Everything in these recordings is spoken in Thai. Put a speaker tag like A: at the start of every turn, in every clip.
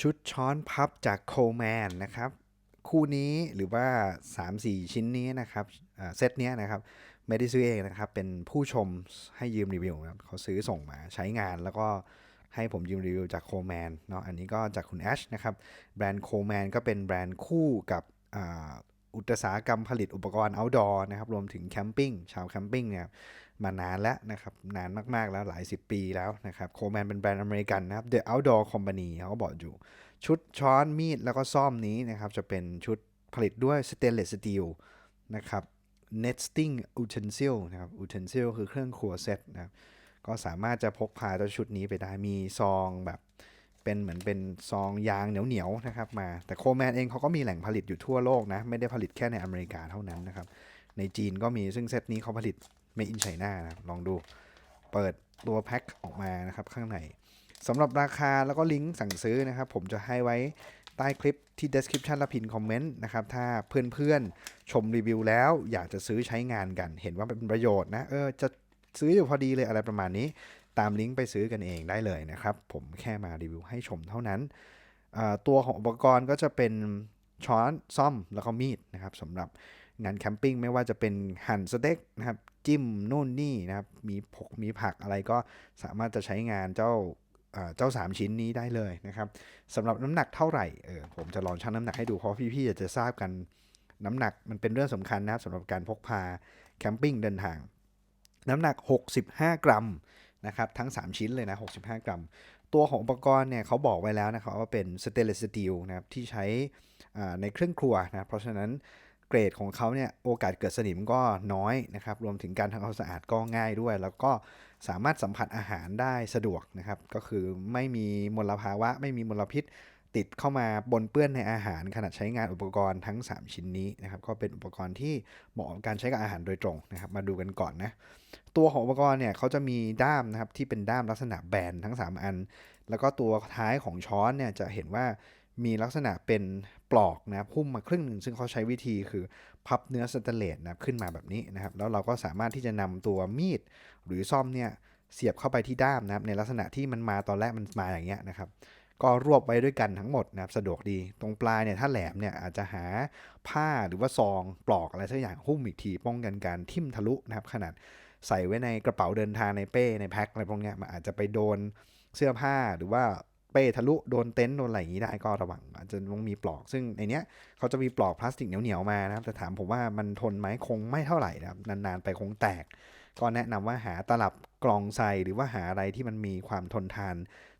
A: ชุดช้อนพับจากโคลแมนนะครับ คู่นี้หรือว่า 3-4 ชิ้นนี้นะครับเซตเนี้ยนะครับไม่ได้ซื้อเองนะครับ เป็นผู้ชมให้ยืมรีวิวนะครับเขาซื้อส่งมาใช้งานแล้วก็ให้ผมยืมรีวิวจากโคลแมนเนาะอันนี้ก็จากคุณแอชนะครับ แบรนด์โคลแมนก็เป็นแบรนด์คู่กับ อุตสาหกรรมผลิตอุปกรณ์ outdoor นะครับ รวมถึงแคมปิ้งชาวแคมปิ้งเนี่ยมานานแล้วนะครับ นานมาก ๆ แล้วหลายสิบปีแล้วนะครับโคแมนเป็นแบรนด์อเมริกันนะครับ The Outdoor Company เขาก็บอกอยู่ ชุดช้อนมีดแล้วก็ซ่อมนี้นะครับ จะเป็นชุดผลิตด้วย Stainless Steel นะครับ Nesting Utensil นะครับ Utensil คือเครื่องครัวเซตนะครับ ก็สามารถจะพกพาเจ้าชุดนี้ไปได้มีซองแบบ เป็นเหมือนเป็นซองยางเหนียวๆนะครับมา แต่โคแมนเองเขาก็มีแหล่งผลิตอยู่ทั่วโลกนะ ไม่ได้ผลิตแค่ในอเมริกาเท่านั้นนะครับ ในจีนก็มีซึ่งเซตนี้เขาผลิต Made in China นะลองดู เปิดตัวแพ็คออกมานะครับข้างในสำหรับราคาแล้วก็ลิงก์สั่งซื้อนะครับ ผมจะให้ไว้ใต้คลิปที่ description และพินคอมเมนต์นะครับ ถ้าเพื่อนๆ ชมรีวิวแล้วอยากจะซื้อใช้งานกัน เห็นว่าเป็นประโยชน์นะ เออ จะซื้ออยู่พอดีเลยอะไรประมาณนี้ ตามลิงก์ไปซื้อกันเองได้เลยนะครับ ผมแค่มารีวิวให้ชมเท่านั้น ตัวของอุปกรณ์ก็จะเป็นช้อนซ่อมแล้วก็มีดนะครับสำหรับงานแคมปิ้งไม่ว่าจะเป็นหั่นสเต็กนะครับจิ้มนู่นนี่นะครับมีผกมีผักอะไรก็สามารถจะใช้งานเจ้าเจ้า 3 ชิ้นนี้ได้เลยนะครับสำหรับน้ำหนักเท่าไหร่เออผมจะลองชั่งน้ำหนักให้ดูเพราะพี่ๆอยากจะทราบกันน้ำหนักมันเป็นเรื่องสำคัญนะครับสำหรับการพกพาแคมปิ้งเดินทาง น้ำหนัก 65 กรัม นะครับทั้ง 3 ชิ้นเลยนะ 65 กรัม ตัวของอุปกรณ์เนี่ยเขาบอกไว้แล้วนะครับว่าเป็นสเตนเลสสตีลนะครับที่ใช้ในเครื่องครัวนะเพราะฉะนั้นเกรดของเขาเนี่ยโอกาสเกิดสนิมก็น้อยนะครับรวมถึงการทำความสะอาดก็ง่ายด้วย แล้วก็สามารถสัมผัสอาหารได้สะดวกนะครับก็คือไม่มีมลภาวะ ไม่มีมลพิษ ติดเข้ามาบนเปื้อนในอาหารขณะใช้งานอุปกรณ์ทั้ง 3 ชิ้นนี้นะครับก็เป็นอุปกรณ์ที่เหมาะกับการใช้กับอาหารโดยตรงนะครับมาดูกันก่อนนะตัวของอุปกรณ์เนี่ยเขาจะมีด้ามนะครับที่เป็นด้ามลักษณะแบนทั้ง 3 อัน แล้วก็ตัวท้ายของช้อนเนี่ยจะเห็นว่ามีลักษณะเป็นปลอกนะครับหุ้มมาครึ่งหนึ่งซึ่งเขาใช้วิธีคือพับเนื้อสแตนเลสนะครับขึ้นมาแบบนี้นะครับแล้วเราก็สามารถที่จะนำตัวมีดหรือซ่อมเนี่ยเสียบเข้าไปที่ด้ามนะครับในลักษณะที่มันมาตอนแรกมันมาอย่างเงี้ยนะครับ ก็รวบไว้ด้วยกันทั้งหมดนะครับสะดวกดีตรงปลายเนี่ยถ้าแหลมเนี่ยอาจจะหาผ้าหรือว่าซองปลอกอะไรสักอย่างหุ้มอีกทีป้องกันการทิ่มทะลุนะครับขนาดใส่ไว้ในกระเป๋าเดินทางในเป้ในแพ็คอะไรพวกเนี้ยมันอาจจะไปโดนเสื้อผ้าหรือว่าเป้ทะลุโดนเต็นท์โดนอะไรอย่างนี้ได้ก็ระวังอาจจะต้องมีปลอก ซึ่งในเนี้ยเขาจะมีปลอกพลาสติกเหนียวๆมานะครับแต่ถามผมว่ามันทนไหมคงไม่เท่าไหร่นะครับนานๆไปคงแตก ก็แนะนำว่าหาตลับกล่องใส่หรือว่าหาอะไรที่มันมีความทนทาน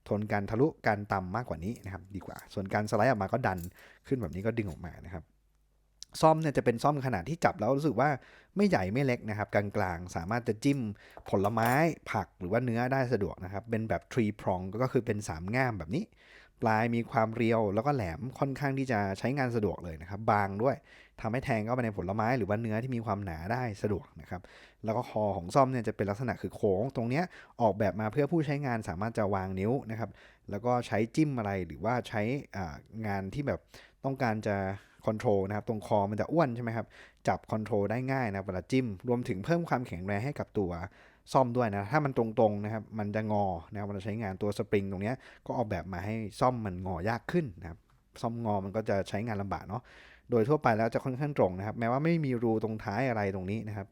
A: ทนการทะลุการต่ำมากกว่านี้นะครับดีกว่า ส่วนการสไลด์ออกมาก็ดันขึ้นแบบนี้ก็ดึงออกมานะครับซ่อมเนี่ยจะเป็นซ่อมขนาดที่จับแล้วรู้สึกว่าไม่ใหญ่ไม่เล็กนะครับ กลางๆ สามารถจะจิ้มผลไม้ผักหรือว่าเนื้อได้สะดวกนะครับ เป็นแบบ tree prong ก็คือเป็นสามง่ามแบบนี้ ปลายมีความเรียวแล้วก็แหลมค่อนข้างที่จะใช้งานสะดวกเลยนะครับ บางด้วยทำให้แทงเข้าไปในผลไม้หรือว่าเนื้อที่มีความหนาได้สะดวกนะครับ แล้วก็คอของซ่อมเนี่ยจะเป็นลักษณะคือโค้ง ตรงเนี้ยออกแบบมาเพื่อผู้ใช้งานสามารถจะวางนิ้วนะครับ แล้วก็ใช้จิ้มอะไรหรือว่าใช้งานที่แบบต้องการจะคอนโทรลนะครับ ตรงคอมันจะอ้วนใช่ไหมครับ จับคอนโทรลได้ง่ายนะเวลาจิ้ม รวมถึงเพิ่มความแข็งแรงให้กับตัว ซ่อมด้วยนะ ถ้ามันตรงๆนะครับ มันจะงอนะครับเวลาใช้งานตัวสปริงตรงนี้ก็ออกแบบมาให้ซ่อมมันงอยากขึ้นนะครับ ซ่อมงอมันก็จะใช้งานลำบากเนาะ โดยทั่วไปแล้วจะค่อนข้างตรงนะครับ แม้ว่าไม่มีรูตรงท้ายอะไรตรงนี้นะครับ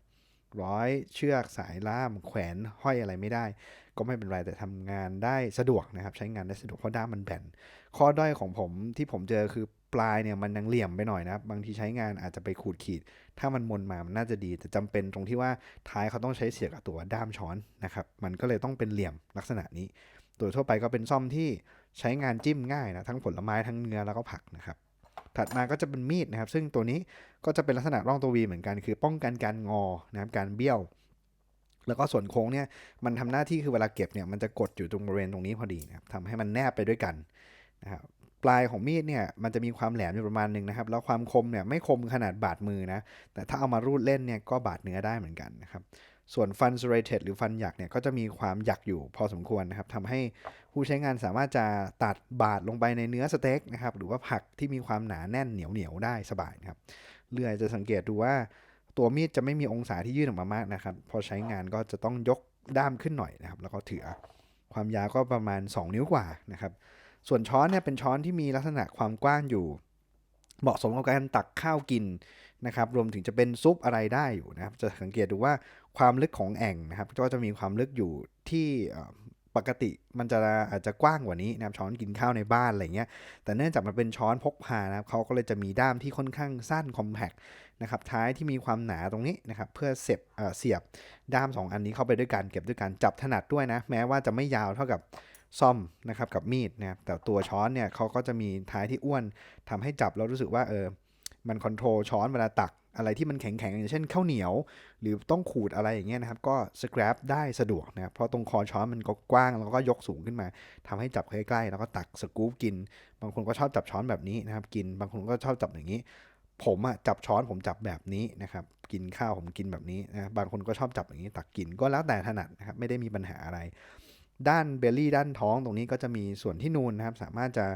A: ร้อยเชือกสายล่ามแขวนห้อยอะไรไม่ได้ ก็ไม่เป็นไรแต่ทำงานได้สะดวกนะครับ ใช้งานได้สะดวกเพราะด้ามมันแบน ข้อด้อยของผมที่ผมเจอคือ ปลายเนี่ยมันยังเหลี่ยมไปหน่อยนะครับบางทีใช้งานอาจจะไปขูดขีด ถ้ามันมนมามันน่าจะดีแต่จำเป็นตรงที่ว่าท้ายเขาต้องใช้เสียกับตัวด้ามช้อนนะครับมันก็เลยต้องเป็นเหลี่ยมลักษณะนี้ โดยทั่วไปก็เป็นซ่อมที่ใช้งานจิ้มง่ายนะทั้งผลไม้ทั้งเนื้อแล้วก็ผักนะครับถัดมาก็จะเป็นมีดนะครับ ซึ่งตัวนี้ก็จะเป็นลักษณะร่องตัววีเหมือนกัน คือป้องกันการงอนะครับการเบี้ยว แล้วก็ส่วนโค้งเนี่ยมันทำหน้าที่คือเวลาเก็บเนี่ยมันจะกดอยู่ตรงบริเวณตรงนี้พอดีนะครับทำให้มันแนบไปด้วยกันนะครับ ปลายของมีดเนี่ยมันจะมีความแหลมอยู่ประมาณหนึ่งนะครับ แล้วความคมเนี่ยไม่คมขนาดบาดมือนะ แต่ถ้าเอามารูดเล่นเนี่ยก็บาดเนื้อได้เหมือนกันนะครับ ส่วนฟัน serrated หรือฟันหยักเนี่ยก็จะมีความหยักอยู่พอสมควรนะครับทำให้ผู้ใช้งานสามารถจะตัดบาดลงไปในเนื้อสเต็กนะครับ หรือว่าผักที่มีความหนาแน่นเหนียวเหนียวได้สบายนะครับ เลื่อยจะสังเกตดูว่าตัวมีดจะไม่มีองศาที่ยื่นออกมามากนะครับ พอใช้งานก็จะต้องยกด้ามขึ้นหน่อยนะครับ แล้วก็ถือความยาวก็ประมาณ 2 นิ้วกว่านะครับ ส่วนช้อนเนี่ยเป็นช้อนที่มีลักษณะความกว้างอยู่ เหมาะสมกับการตักข้าวกินนะครับ รวมถึงจะเป็นซุปอะไรได้อยู่นะครับ จะสังเกตดูว่าความลึกของแอ่งนะครับ ก็จะมีความลึกอยู่ที่ปกติมันจะอาจจะกว้างกว่านี้นะครับช้อนกินข้าวในบ้านอะไรเงี้ย แต่เนื่องจากมันเป็นช้อนพกพานะครับเขาก็เลยจะมีด้ามที่ค่อนข้างสั้นคอมแพคนะครับท้ายที่มีความหนาตรงนี้นะครับเพื่อเสียบเสียบด้าม 2 อันนี้เข้าไปด้วยกันเก็บด้วยกันจับถนัดด้วยนะ แม้ว่าจะไม่ยาวเท่ากับ ซ่อมนะครับกับมีดนะครับแต่ตัวช้อนเนี่ยเขาก็จะมีท้ายที่อ้วนทำให้จับแล้วรู้สึกว่าเออมันคอนโทรลช้อนเวลาตักอะไรที่มันแข็งๆอย่างเช่นข้าวเหนียว หรือต้องขูดอะไรอย่างเงี้ยนะครับ ก็สครับได้สะดวกนะครับเพราะตรงคอช้อนมันก็กว้างแล้วก็ยกสูงขึ้นมาทำให้จับใกล้ๆแล้วก็ตักสกู๊ปกิน บางคนก็ชอบจับช้อนแบบนี้นะครับ กินบางคนก็ชอบจับอย่างนี้ ผมอะจับช้อนผมจับแบบนี้นะครับ กินข้าวผมกินแบบนี้นะบางคนก็ชอบจับอย่างนี้ ตักกินก็แล้วแต่ถนัดนะครับไม่ได้มีปัญหาอะไร ด้านเบลลี่ด้านท้องตรงนี้ก็จะมีส่วนที่นูนนะครับ สามารถจะ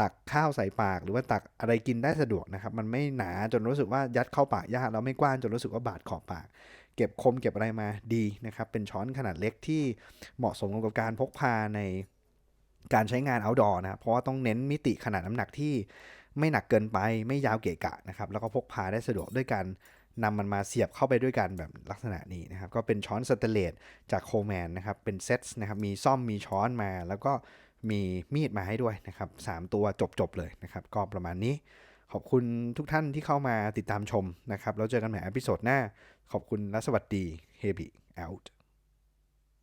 A: ตักข้าวใส่ปาก หรือว่าตักอะไรกินได้สะดวกนะครับ มันไม่หนาจนรู้สึกว่ายัดเข้าปากยากแล้วไม่กว้างจนรู้สึกว่าบาดขอบปาก เก็บคมเก็บอะไรมาดีนะครับ เป็นช้อนขนาดเล็กที่เหมาะสมกับการพกพาในการใช้งาน outdoor นะครับ เพราะว่าต้องเน้นมิติขนาดน้ำหนักที่ไม่หนักเกินไปไม่ยาวเกะกะนะครับ แล้วก็พกพาได้สะดวกด้วยการ นำมันมาเสียบเข้าไปด้วยกันแบบลักษณะนี้นะครับ ก็เป็นช้อนสเตเลตจากโคแมนนะครับ เป็นเซตนะครับ มีซ่อมมีช้อนมา แล้วก็มีมีดมาให้ด้วยนะครับสามตัวจบๆเลยนะครับ ก็ประมาณนี้ ขอบคุณทุกท่านที่เข้ามาติดตามชมนะครับ แล้วเจอกันใหม่อพิโซดหน้า ขอบคุณและสวัสดีเฮบิ out